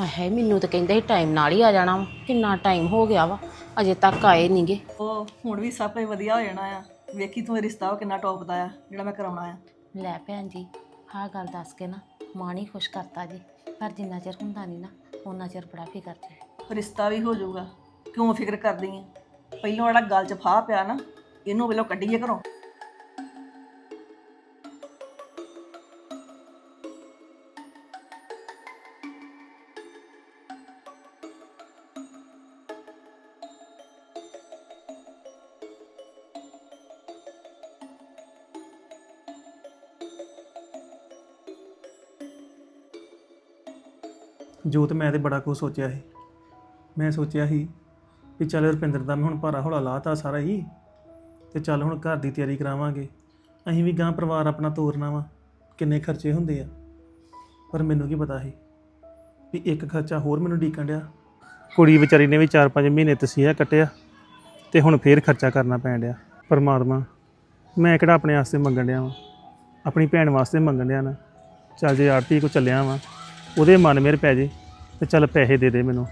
ਹਾਏ ਹਾਏ ਮੈਨੂੰ ਤਾਂ ਕਹਿੰਦੇ ਸੀ ਟਾਈਮ ਨਾਲ ਹੀ ਆ ਜਾਣਾ ਵਾ। ਕਿੰਨਾ ਟਾਈਮ ਹੋ ਗਿਆ ਵਾ ਅਜੇ ਤੱਕ ਆਏ ਨਹੀਂਗੇ ਉਹ ਹੁਣ ਵੀ ਸਭ ਕੁਝ ਵਧੀਆ ਹੋ ਜਾਣਾ ਆ। ਵੇਖੀ ਤੂੰ ਇਹ ਰਿਸ਼ਤਾ ਕਿੰਨਾ ਟੌਪ ਦਾ ਆ ਜਿਹੜਾ ਮੈਂ ਕਰਾਉਣਾ ਆ। ਲੈ ਭੈਣ ਜੀ ਆਹ ਗੱਲ ਦੱਸ ਕੇ ਨਾ ਮਾਂ ਨਹੀਂ ਖੁਸ਼ ਕਰਤਾ ਜੀ। ਪਰ ਜਿੰਨਾ ਚਿਰ ਹੁੰਦਾ ਨਹੀਂ ਨਾ ਉਹਨਾਂ ਚਿਰ ਬੜਾ ਫਿਕਰ ਜੀ। ਰਿਸ਼ਤਾ ਵੀ ਹੋ ਜਾਊਗਾ। ਕਿਉਂ ਫਿਕਰ ਕਰਦੀ ਆ? ਪਹਿਲੋਂ ਜਿਹੜਾ ਗੱਲ 'ਚ ਫਾਹ ਪਿਆ ਨਾ ਇਹਨੂੰ ਪਹਿਲਾਂ ਕੱਢੀਏ ਘਰੋਂ। ਜੋਤ, ਮੈਂ ਤੇ ਬੜਾ ਕੁਝ ਸੋਚਿਆ ਸੀ। ਮੈਂ ਸੋਚਿਆ ਸੀ ਵੀ ਚੱਲ ਰੁਪਿੰਦਰ ਦਾ ਮੈਂ ਹੁਣ ਭਾਰਾ ਹੌਲਾ ਲਾਤਾ ਸਾਰਾ ਹੀ ਤੇ ਚੱਲ ਹੁਣ ਘਰ ਦੀ ਤਿਆਰੀ ਕਰਾਵਾਂਗੇ। ਅਸੀਂ ਵੀ ਗਾਂ ਪਰਿਵਾਰ ਆਪਣਾ ਤੋਰਨਾ ਵਾ, ਕਿੰਨੇ ਖਰਚੇ ਹੁੰਦੇ ਆ। ਪਰ ਮੈਨੂੰ ਕੀ ਪਤਾ ਸੀ ਵੀ ਇੱਕ ਖਰਚਾ ਹੋਰ ਮੈਨੂੰ ਡੀਕਣ ਡਿਆ। ਕੁੜੀ ਵਿਚਾਰੀ ਨੇ ਵੀ 4-5 ਮਹੀਨੇ ਤਸੀਹਾ ਕੱਟਿਆ ਤੇ ਹੁਣ ਫੇਰ ਖਰਚਾ ਕਰਨਾ ਪੈਣ ਡਿਆ। ਪਰਮਾਤਮਾ, ਮੈਂ ਕਿਹੜਾ ਆਪਣੇ ਵਾਸਤੇ ਮੰਗਣ ਡਿਆ ਵਾਂ? ਆਪਣੀ ਭੈਣ ਵਾਸਤੇ ਮੰਗਣ ਡਿਆ ਨਾ। ਚੱਲ ਜੇ ਆਰਤੀ ਕੋ ਚੱਲਿਆ ਵਾਂ ਉਹਦੇ ਮਨ ਮੇਰ ਪੈ ਜੇ ਤੇ ਚੱਲ ਪੈਸੇ ਦੇ ਦੇ ਮੈਨੂੰ।